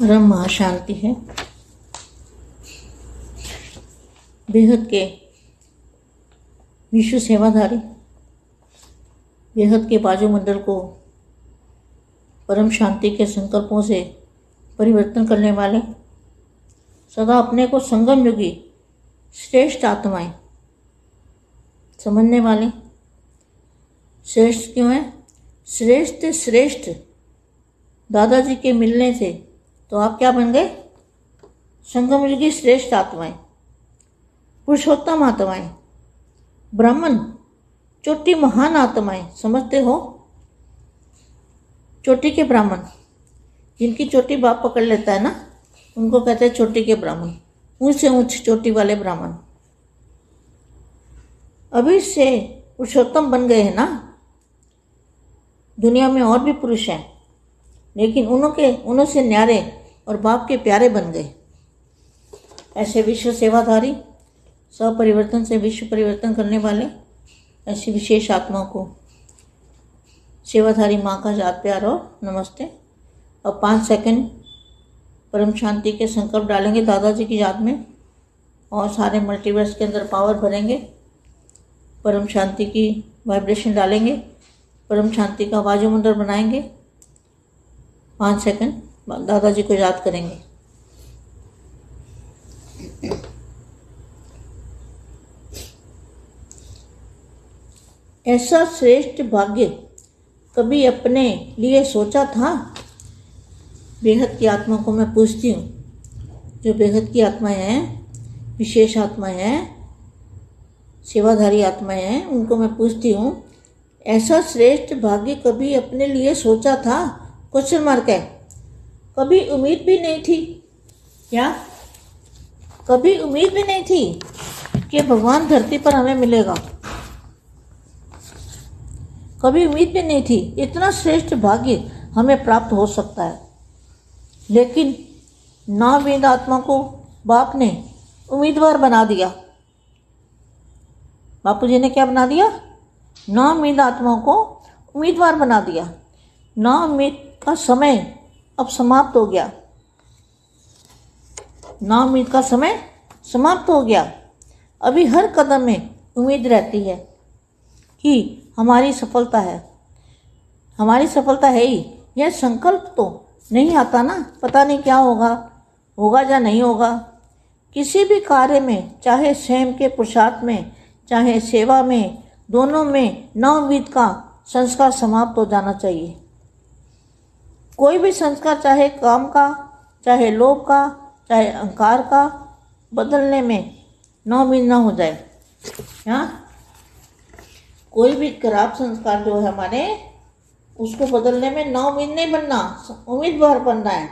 परम महाशांति है। बेहद के विश्व सेवाधारी, बेहद के बाजू मंडल को परम शांति के संकल्पों से परिवर्तन करने वाले, सदा अपने को संगम युगी, श्रेष्ठ आत्माएँ समझने वाले, श्रेष्ठ क्यों है? श्रेष्ठ श्रेष्ठ दादाजी के मिलने से तो आप क्या बन गए? संगम की श्रेष्ठ आत्माएँ, पुरुषोत्तम आत्माएँ, ब्राह्मण, चोटी महान आत्माएँ समझते हो? चोटी के ब्राह्मण, जिनकी चोटी बाप पकड़ लेता है ना, उनको कहते हैं चोटी के ब्राह्मण, ऊंच से ऊंच चोटी वाले ब्राह्मण। अभी से पुरुषोत्तम बन गए हैं ना? दुनिया में और भी पुरुष हैं। लेकिन उन्हों के उन्हों से न्यारे और बाप के प्यारे बन गए। ऐसे विश्व सेवाधारी स्वपरिवर्तन से विश्व परिवर्तन करने वाले, ऐसी विशेष आत्माओं को। सेवाधारी माँ का याद प्यार और नमस्ते। और पाँच सेकंड परम शांति के संकल्प डालेंगे दादाजी की याद में और सारे मल्टीवर्स के अंदर पावर भरेंगे। परम शांति की वाइब्रेशन डालेंगे। परम शांति का वायुमंडल बनाएँगे। पाँच सेकंड दादाजी को याद करेंगे। ऐसा श्रेष्ठ भाग्य कभी अपने लिए सोचा था? बेहद की आत्मा को मैं पूछती हूँ। जो बेहद की आत्माएँ हैं, विशेष आत्माएँ हैं, सेवाधारी आत्माएँ हैं, उनको मैं पूछती हूँ, ऐसा श्रेष्ठ भाग्य कभी अपने लिए सोचा था? क्वेश्चन मार्क है। कभी उम्मीद भी नहीं थी? क्या कभी उम्मीद भी नहीं थी कि भगवान धरती पर हमें मिलेगा? कभी उम्मीद भी नहीं थी, इतना श्रेष्ठ भाग्य हमें प्राप्त हो सकता है। लेकिन नावेद आत्मा को बाप ने उम्मीदवार बना दिया। बापू जी ने क्या बना दिया? ना उम्मीद आत्माओं को उम्मीदवार बना दिया। ना उम्मीद का समय अब समाप्त हो गया। ना उम्मीद का समय समाप्त हो गया। अभी हर कदम में उम्मीद रहती है कि हमारी सफलता है। हमारी सफलता है ही। यह संकल्प तो नहीं आता ना। पता नहीं क्या होगा। होगा या नहीं होगा। किसी भी कार्य में, चाहे स्वयं के पुरुषार्थ में, चाहे सेवा में, दोनों में न उम्मीद का संस्कार समाप्त हो जाना चाहिए। कोई भी संस्कार, चाहे काम का, चाहे लोभ का, चाहे अहंकार का, बदलने में न उम्मीद ना हो जाए। हाँ? कोई भी खराब संस्कार जो है हमारे, उसको बदलने में ना उम्मीद नहीं बनना उम्मीदवार बनना है।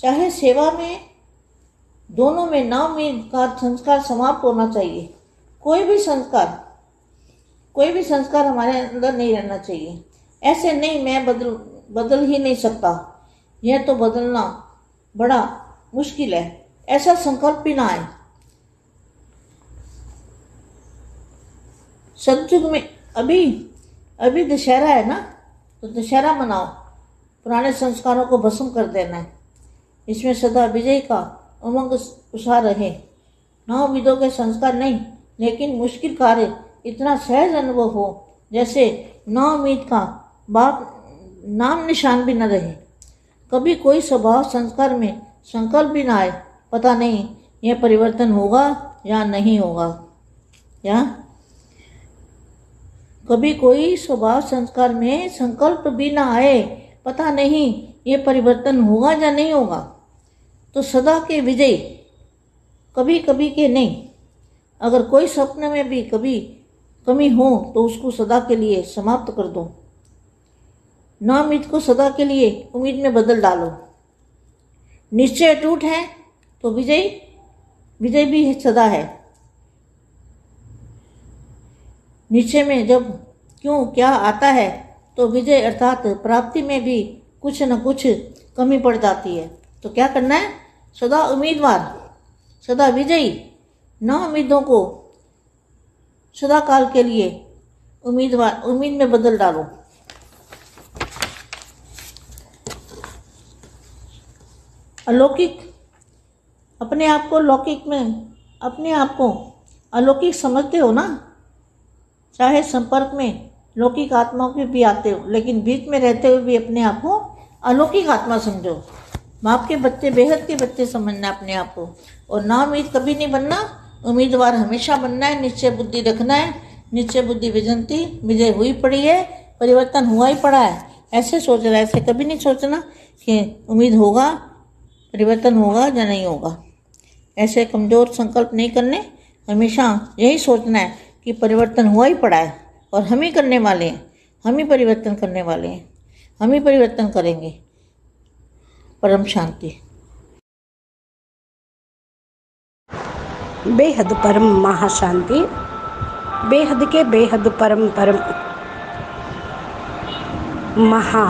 चाहे सेवा में, दोनों में ना उम्मीद का संस्कार समाप्त होना चाहिए। कोई भी संस्कार, कोई भी संस्कार हमारे अंदर नहीं रहना चाहिए। ऐसे नहीं मैं बदल बदल ही नहीं सकता। यह तो बदलना बड़ा मुश्किल है। ऐसा संकल्प भी ना आए। सतयुग में अभी अभी दशहरा है ना? तो दशहरा मनाओ। पुराने संस्कारों को भस्म कर देना है। इसमें सदा विजय का उमंग उषा रहे। नौ विदों के संस्कार नहीं, लेकिन मुश्किल कार्य इतना सहज अनुभव हो, जैसे नौ उम्मीद का बाप नाम निशान भी न रहे। कभी कोई स्वभाव संस्कार में संकल्प भी ना आए, पता नहीं यह परिवर्तन होगा या नहीं होगा। या? कभी कोई स्वभाव संस्कार में संकल्प भी ना आए, पता नहीं ये परिवर्तन होगा या नहीं होगा। तो सदा के विजय कभी कभी के नहीं। अगर कोई स्वप्न में भी कभी कमी हो तो उसको सदा के लिए समाप्त कर दो। ना उम्मीद को सदा के लिए उम्मीद में बदल डालो। निश्चय टूट है तो विजय विजय भी सदा है। निश्चय में जब क्यों क्या आता है तो विजय अर्थात प्राप्ति में भी कुछ न कुछ कमी पड़ जाती है। तो क्या करना है? सदा उम्मीदवार, सदा विजयी, न उम्मीदों को सदा काल के लिए उम्मीदवार, उम्मीद में बदल डालो। अलौकिक, अपने आप को लौकिक में, अपने आप को अलौकिक समझते हो ना? चाहे संपर्क में लौकिक आत्माओं के भी आते हो, लेकिन बीच में रहते हुए भी अपने आप को अलौकिक आत्मा समझो। बाप के बच्चे, बेहद के बच्चे समझना अपने आप को। और ना उम्मीद कभी नहीं बनना। उम्मीदवार हमेशा बनना है। निश्चय बुद्धि रखना है। निश्चय बुद्धि विजंती विजय हुई पड़ी है। परिवर्तन हुआ ही पड़ा है। ऐसे सोच रहा है, ऐसे कभी नहीं सोचना कि उम्मीद होगा परिवर्तन होगा या नहीं होगा ऐसे कमज़ोर संकल्प नहीं करने हमेशा यही सोचना है कि परिवर्तन हुआ ही पड़ा है और हम ही करने वाले हैं हम ही परिवर्तन करने वाले हैं हम ही परिवर्तन करेंगे परम शांति బేహద్ పరం మహాశాంతి బేహద్కే బేహద్ పరం పరం మహా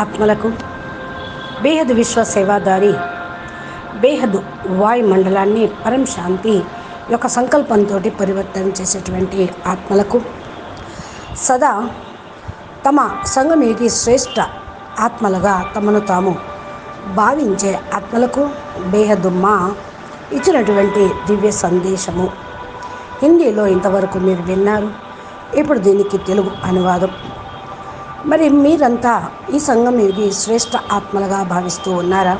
ఆత్మలకు బేహద్ విశ్వ సేవాదారి బేహద్ వాయు మండలాన్ని పరం శాంతి యొక్క సంకల్పంతో పరివర్తన చేసేటువంటి ఆత్మలకు సదా తమ సంఘమేది శ్రేష్ఠ ఆత్మలుగా తమను తాము భావించే ఆత్మలకు బేహద్ మా ఇచ్చినటువంటి దివ్య సందేశము. హిందీలో ఇంతవరకు మీరు విన్నారు. ఇప్పుడు దీనికి తెలుగు అనువాదం. మరి మీరంతా ఈ సంఘం ఇది శ్రేష్ట ఆత్మలుగా భావిస్తూ ఉన్నారా?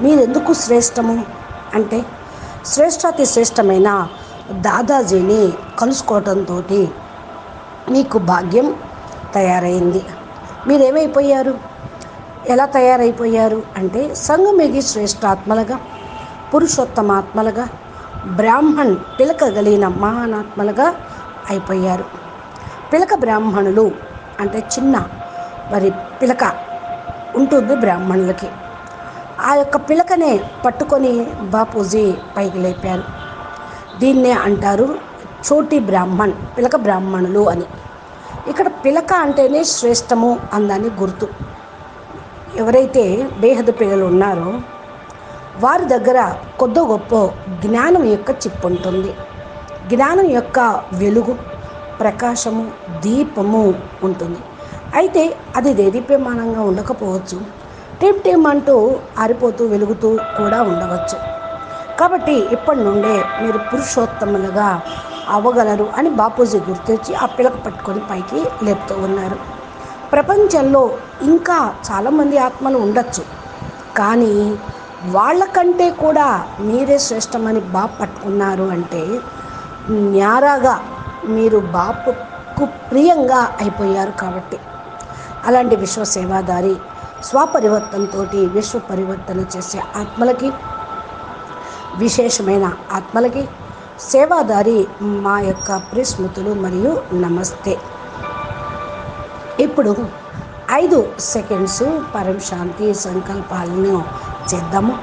మీరెందుకు శ్రేష్టము? అంటే శ్రేష్టాతి శ్రేష్టమైన దాదాజీని కలుసుకోవటంతో మీకు భాగ్యం తయారైంది. మీరేమైపోయారు? ఎలా తయారైపోయారు? అంటే సంఘం సంఘమేగి శ్రేష్టాత్మలుగా పురుషోత్తమాత్మలుగా బ్రాహ్మణ్ పిలకగలిగిన మహానాత్మలుగా అయిపోయారు. పిలక బ్రాహ్మణులు అంటే చిన్న మరి పిలక ఉంటుంది బ్రాహ్మణులకి. ఆ యొక్క పిలకనే పట్టుకొని బాపూజీ పైకి లేపారు. దీన్నే అంటారు చోటి బ్రాహ్మణ్ పిలక బ్రాహ్మణులు అని. ఇక్కడ పిలక అంటేనే శ్రేష్టము అందని గుర్తు. ఎవరైతే బేహద పిల్లలు ఉన్నారో వారి దగ్గర కొద్ది గొప్ప జ్ఞానం యొక్క చిప్పు ఉంటుంది జ్ఞానం యొక్క వెలుగు. ప్రకాశము దీపము ఉంటుంది. అయితే అది దేదీప్యమానంగా ఉండకపోవచ్చు. టిమ్ టిమ్ అంటూ ఆరిపోతూ వెలుగుతూ కూడా ఉండవచ్చు. కాబట్టి ఇప్పటి నుండే మీరు పురుషోత్తములుగా అవ్వగలరు అని బాపూజీ గుర్తొచ్చి ఆ పిలక పట్టుకొని పైకి లేపుతూ ఉన్నారు. ప్రపంచంలో ఇంకా చాలామంది ఆత్మలు ఉండొచ్చు. కానీ వాళ్ళకంటే కూడా మీరే శ్రేష్టమని బాపు పట్టుకున్నారు అంటే న్యారాగా మీరు బాపుకు ప్రియంగా అయిపోయారు కాబట్టి. అలాంటి విశ్వ సేవాదారి స్వపరివర్తనతో విశ్వ పరివర్తన చేసే ఆత్మలకి విశేషమైన ఆత్మలకి సేవాదారి మా యొక్క ప్రిస్మృతులు మరియు నమస్తే. ఇప్పుడు ఐదు సెకండ్స్ పరం శాంతి సంకల్పాలను చేద్దాము.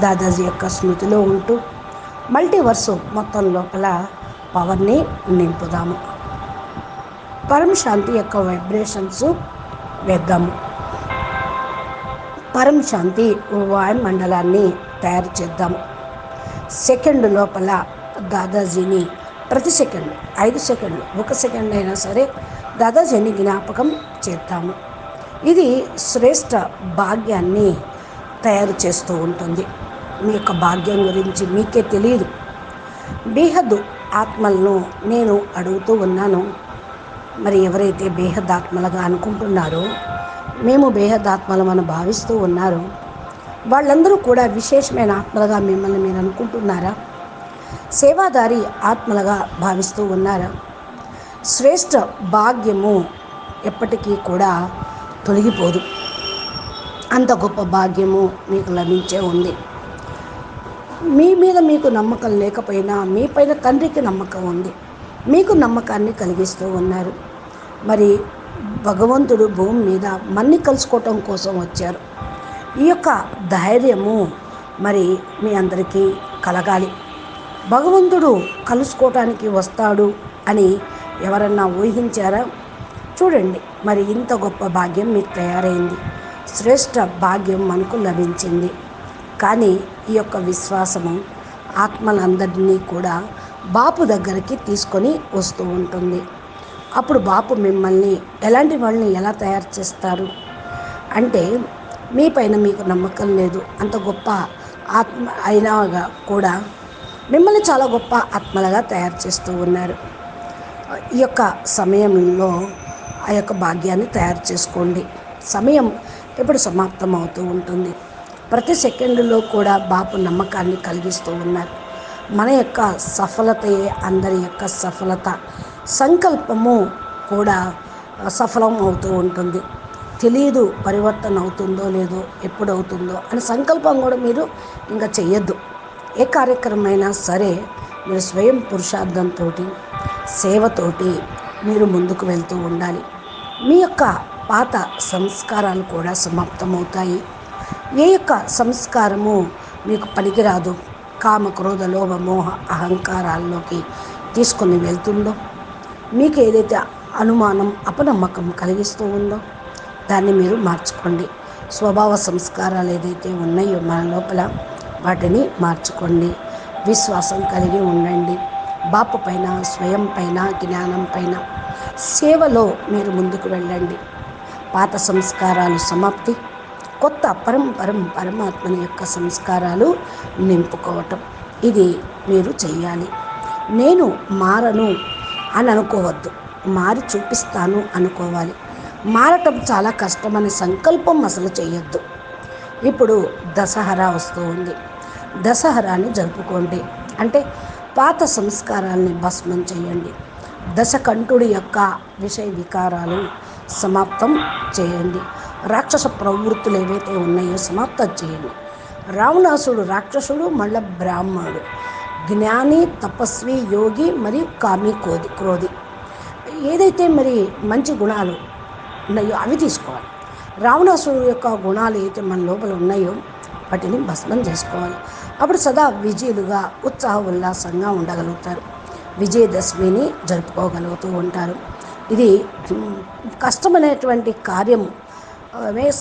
దాదాజీ యొక్క స్మృతిలో ఉంటూ మల్టీవర్సు మొత్తం లోపల పవర్ని నింపుదాము. పరమశాంతి యొక్క వైబ్రేషన్స్ వేద్దాము. పరమశాంతి వాయుమండలాన్ని తయారు చేద్దాము. సెకండ్ లోపల దాదాజీని ప్రతి సెకండ్ ఐదు సెకండ్లు ఒక సెకండ్ అయినా సరే దాదాజీని జ్ఞాపకం చేద్దాము. ఇది శ్రేష్ట భాగ్యాన్ని తయారు చేస్తూ ఉంటుంది. మీ యొక్క భాగ్యం గురించి మీకే తెలియదు బేహద్దు ఆత్మలను నేను అడుగుతూ ఉన్నాను. మరి ఎవరైతే బేహద్ ఆత్మలుగా అనుకుంటున్నారో మేము బేహద్ ఆత్మలమని భావిస్తూ ఉన్నారు. వాళ్ళందరూ కూడా విశేషమైన ఆత్మలుగా మిమ్మల్ని మీరు అనుకుంటున్నారా? సేవాదారి ఆత్మలుగా భావిస్తూ ఉన్నారా? శ్రేష్ఠ భాగ్యము ఎప్పటికీ కూడా తొలగిపోదు. అంత గొప్ప భాగ్యము మీకు లభించే ఉంది. మీ మీద మీకు నమ్మకం లేకపోయినా మీ పైన తండ్రికి నమ్మకం ఉంది. మీకు నమ్మకాన్ని కలిగిస్తూ ఉన్నారు. మరి భగవంతుడు భూమి మీద మన్ని కలుసుకోవటం కోసం వచ్చారు. ఈ యొక్క ధైర్యము మరి మీ అందరికీ కలగాలి. భగవంతుడు కలుసుకోవటానికి వస్తాడు అని ఎవరన్నా ఊహించారా? చూడండి మరి ఇంత గొప్ప భాగ్యం మీకు తయారైంది. శ్రేష్ట భాగ్యం మనకు లభించింది. కానీ ఈ యొక్క విశ్వాసము ఆత్మలందరినీ కూడా బాపు దగ్గరికి తీసుకొని వస్తూ ఉంటుంది. అప్పుడు బాపు మిమ్మల్ని ఎలాంటి వాళ్ళని ఎలా తయారు చేస్తారు? అంటే మీ పైన మీకు నమ్మకం లేదు అంత గొప్ప ఆత్మ అయినా కూడా మిమ్మల్ని చాలా గొప్ప ఆత్మలుగా తయారు చేస్తూ ఉన్నారు. ఈ యొక్క సమయంలో ఆ యొక్క భాగ్యాన్ని తయారు చేసుకోండి. సమయం ఎప్పుడు సమాప్తం అవుతూ ఉంటుంది. ప్రతి సెకండ్లో కూడా బాపు నమ్మకాన్ని కలిగిస్తూ ఉన్నారు. మన యొక్క సఫలతయే అందరి యొక్క సఫలత. సంకల్పము కూడా సఫలం అవుతూ ఉంటుంది. తెలియదు పరివర్తన అవుతుందో లేదో ఎప్పుడు అవుతుందో అని సంకల్పం కూడా మీరు ఇంకా చేయొద్దు ఏ కార్యక్రమమైనా సరే మీరు స్వయం పురుషార్థంతో సేవతోటి మీరు ముందుకు వెళ్తూ ఉండాలి. మీ యొక్క పాత సంస్కారాలు కూడా సమాప్తమవుతాయి. ఏ యొక్క సంస్కారము మీకు పనికిరాదు. కామ క్రోధ లోభ మోహ అహంకారాల్లోకి తీసుకొని వెళ్తుందో మీకు ఏదైతే అనుమానం అపనమ్మకం కలిగిస్తూ ఉందో దాన్ని మీరు మార్చుకోండి. స్వభావ సంస్కారాలు ఏదైతే ఉన్నాయో మన లోపల వాటిని మార్చుకోండి. విశ్వాసం కలిగి ఉండండి. బాపు పైన స్వయం పైన జ్ఞానం పైన సేవలో మీరు ముందుకు వెళ్ళండి. పాత సంస్కారాలు సమాప్తి. కొత్త పరంపరం పరమాత్మ యొక్క సంస్కారాలు నింపుకోవటం. ఇది మీరు చేయాలి నేను మారను అని అనుకోవద్దు. మారి చూపిస్తాను అనుకోవాలి. మారటం చాలా కష్టమని సంకల్పం అసలు చేయొద్దు ఇప్పుడు దసహరా వస్తూ ఉంది. దసహరాని జరుపుకోండి. అంటే పాత సంస్కారాల్ని భస్మం చేయండి దశకంఠుడి యొక్క విషయ వికారాలు సమాప్తం చేయండి. రాక్షస ప్రవృత్తులు ఏవైతే ఉన్నాయో సమాప్తం చేయండి రావణాసుడు రాక్షసుడు మళ్ళా బ్రాహ్మణుడు జ్ఞాని తపస్వి యోగి మరియు కామి కోది క్రోధి. ఏదైతే మరి మంచి గుణాలు ఉన్నాయో అవి తీసుకోవాలి. రావణాసుడు యొక్క గుణాలు అయితే మన లోపల ఉన్నాయో వాటిని భస్మం చేసుకోవాలి. అప్పుడు సదా విజయులుగా ఉత్సాహ ఉల్లాసంగా ఉండగలుగుతారు. విజయదశమిని జరుపుకోగలుగుతూ ఉంటారు. ఇది కష్టమైనటువంటి కార్యం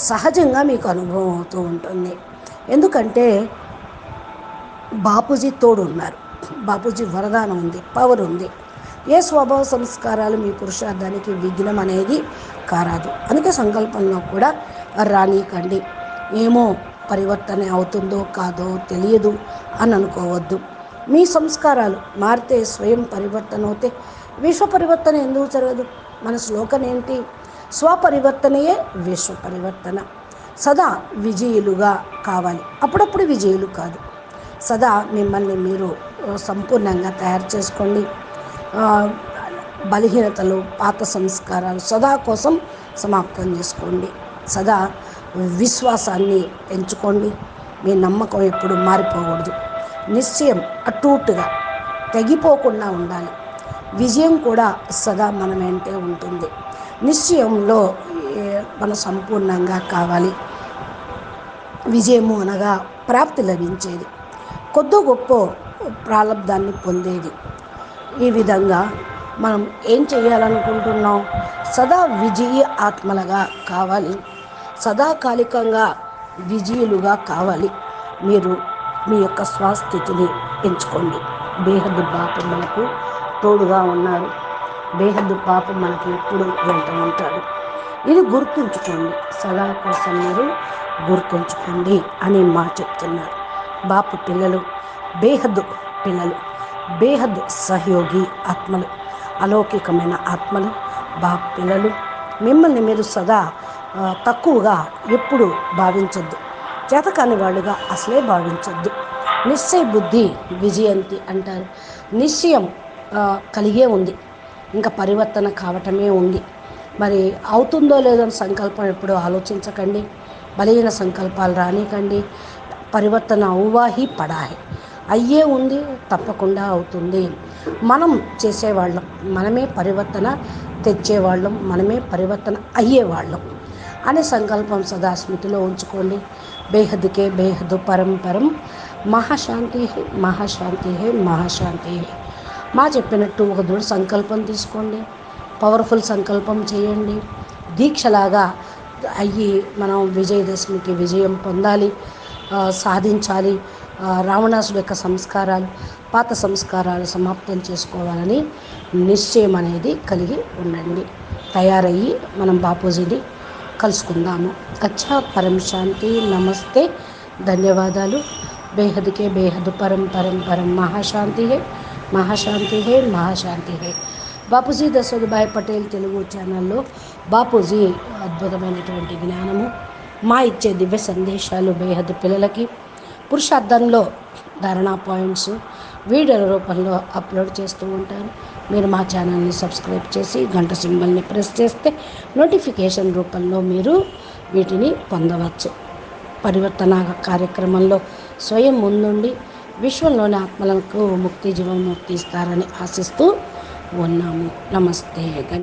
సహజంగా మీకు అనుభవం అవుతూ ఉంటుంది. ఎందుకంటే బాపూజీ తోడు ఉన్నారు బాపూజీ వరదానం ఉంది పవర్ ఉంది. ఏ స్వభావ సంస్కారాలు మీ పురుషార్థానికి విఘ్నం అనేది కారాదు. అందుకే సంకల్పంలో కూడా రానీకండి ఏమో పరివర్తన అవుతుందో కాదో తెలియదు అని అనుకోవద్దు. మీ సంస్కారాలు మారితే స్వయం పరివర్తన అవుతే విశ్వ పరివర్తన ఎందుకు జరగదు? మన శ్లోకం ఏంటి? స్వపరివర్తనయే విశ్వ పరివర్తన సదా విజయులుగా కావాలి. అప్పుడప్పుడు విజయులు కాదు. సదా మిమ్మల్ని మీరు సంపూర్ణంగా తయారు చేసుకోండి. బలహీనతలు పాత సంస్కారాలు సదా కోసం సమాప్తం చేసుకోండి. సదా విశ్వాసాన్ని పెంచుకోండి మీ నమ్మకం ఎప్పుడు మారిపోకూడదు. నిశ్చయం అటూటుగా తెగిపోకుండా ఉండాలి. విజయం కూడా సదా మన వెంటే ఉంటుంది. నిశ్చయంలో మన సంపూర్ణంగా కావాలి. విజయము అనగా ప్రాప్తి లభించేది. కొద్ది గొప్ప ప్రారంధాన్ని పొందేది. ఈ విధంగా మనం ఏం చేయాలనుకుంటున్నాం? సదా విజయ ఆత్మలుగా కావాలి. సదాకాలికంగా విజయులుగా కావాలి. మీరు మీ యొక్క స్వస్థితిని పెంచుకోండి. బేహద్దు బాపు మనకు తోడుగా ఉన్నారు. బేహద్దు పాప మనకి ఎప్పుడు వెంట ఉంటాడు ఇది గుర్తుంచుకోండి. సదా కోసం మీరు గుర్తుంచుకోండి అని మా చెప్తున్నారు. బాపు పిల్లలు బేహద్దు పిల్లలు బేహద్ సహయోగి ఆత్మలు అలౌకికమైన ఆత్మలు బాపు పిల్లలు మిమ్మల్ని మీరు సదా తక్కువగా ఎప్పుడు భావించొద్దు. చేతకాని వాళ్ళుగా అసలే భావించొద్దు. నిశ్చయ బుద్ధి విజయంతి అంటారు. నిశ్చయం కలిగే ఉంది. ఇంకా పరివర్తన కావటమే ఉంది. మరి అవుతుందో లేదో అని సంకల్పం ఎప్పుడూ ఆలోచించకండి. బలహీన సంకల్పాలు రానికండి. పరివర్తన అవ్వాహి పడాహి. అయ్యే ఉంది తప్పకుండా అవుతుంది. మనం చేసేవాళ్ళం మనమే పరివర్తన తెచ్చేవాళ్ళం మనమే పరివర్తన అయ్యేవాళ్ళం అనే సంకల్పం సదా స్మృతిలో ఉంచుకోండి. బేహద్కే బేహద్ పరంపరం. మహాశాంతి మహాశాంతి మహాశాంతి. మా చెప్పినట్టు ఒక దృఢ సంకల్పం తీసుకోండి. పవర్ఫుల్ సంకల్పం చేయండి. దీక్షలాగా అయ్యి మనం విజయదశమికి విజయం పొందాలి సాధించాలి. రావణాసుడు యొక్క సంస్కారాలు పాత సంస్కారాలు సమాప్తం చేసుకోవాలని నిశ్చయం అనేది కలిగి ఉండండి. తయారయ్యి మనం బాపూజీని కలుసుకుందాము. అచ్చా పరం శాంతి నమస్తే. ధన్యవాదాలు. బేహద్కే బేహద్ పరం పరం పరం మహాశాంతి హే మహాశాంతి హే మహాశాంతి హే. బాపూజీ దశరథభాయ్ పటేల్ తెలుగు ఛానల్లో బాపూజీ అద్భుతమైనటువంటి జ్ఞానము మా ఇచ్చే దివ్య సందేశాలు బేహద్ పిల్లలకి పురుషార్థంలో ధారణా పాయింట్స్ వీడియోల రూపంలో అప్లోడ్ చేస్తూ ఉంటాను మీరు మా ఛానల్ని సబ్స్క్రైబ్ చేసి గంట సింబల్ని ప్రెస్ చేస్తే నోటిఫికేషన్ రూపంలో మీరు వీటిని పొందవచ్చు. పరివర్తన కార్యక్రమంలో స్వయం ముందుండి విశ్వంలోని ఆత్మలకు ముక్తి జీవన్ముక్తి ఇస్తారని ఆశిస్తూ ఉన్నాము. నమస్తే.